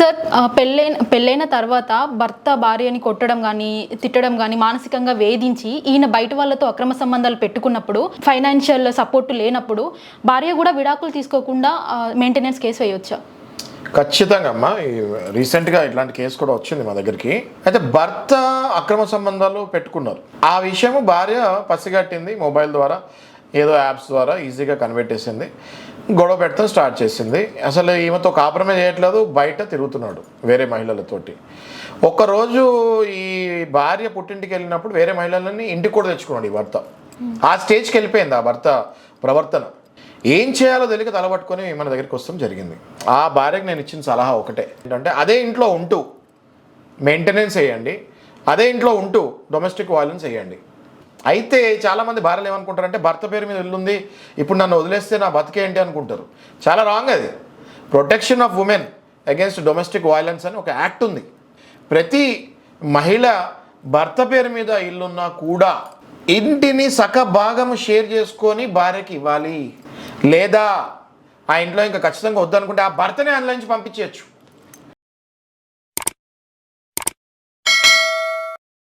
Sir పెళ్ళైన పెళ్ళైన తర్వాత భర్త భార్యని కొట్టడం కానీ తిట్టడం కానీ మానసికంగా వేధించి ఈయన బయట వాళ్ళతో అక్రమ సంబంధాలు పెట్టుకున్నప్పుడు ఫైనాన్షియల్ సపోర్ట్ లేనప్పుడు భార్య కూడా విడాకులు తీసుకోకుండా మెయింటెనెన్స్ కేసు వేయొచ్చా? ఖచ్చితంగా అమ్మా రీసెంట్గా ఇట్లాంటి కేసు కూడా వచ్చింది మా దగ్గరికి. అయితే భర్త అక్రమ సంబంధాలు పెట్టుకున్నారు. ఆ విషయం భార్య పసిగట్టింది మొబైల్ ద్వారా ఏదో యాప్స్ ద్వారా ఈజీగా కనిపెట్టేసింది గొడవ పెడతాం స్టార్ట్ చేసింది. అసలు ఈమెతో కాపురమే చేయట్లేదు బయట తిరుగుతున్నాడు వేరే మహిళలతోటి. ఒక్కరోజు ఈ భార్య పుట్టింటికి వెళ్ళినప్పుడు వేరే మహిళలని ఇంటికి కూడా తెచ్చుకున్నాడు ఈ భర్త. ఆ స్టేజ్కి వెళ్ళిపోయింది ఆ భర్త ప్రవర్తన. ఏం చేయాలో తెలియక తలబట్టుకొని మన దగ్గరికి వస్తాం జరిగింది. ఆ భార్యకు నేను ఇచ్చిన సలహా ఒకటే. ఏంటంటే అదే ఇంట్లో ఉంటూ మెయింటెనెన్స్ చేయండి. అదే ఇంట్లో ఉంటూ డొమెస్టిక్ వైలెన్స్ చేయండి. అయితే చాలామంది భార్యలు ఏమనుకుంటారంటే భర్త పేరు మీద వెళ్ళుంది ఇప్పుడు నన్ను వదిలేస్తే నా బతికేంటి అనుకుంటారు. చాలా రాంగ్ అది. Protection of women against domestic violence అని ఒక యాక్ట్ ఉంది. ప్రతి మహిళ భర్త పేరు మీద ఇల్లున్నా కూడా ఇంటిని సక భాగము షేర్ చేసుకొని భార్యకి ఇవ్వాలి. లేదా ఆ ఇంట్లో ఇంకా ఖచ్చితంగా వద్దనుకుంటే ఆ భర్తనే అందులోంచి పంపించేయచ్చు.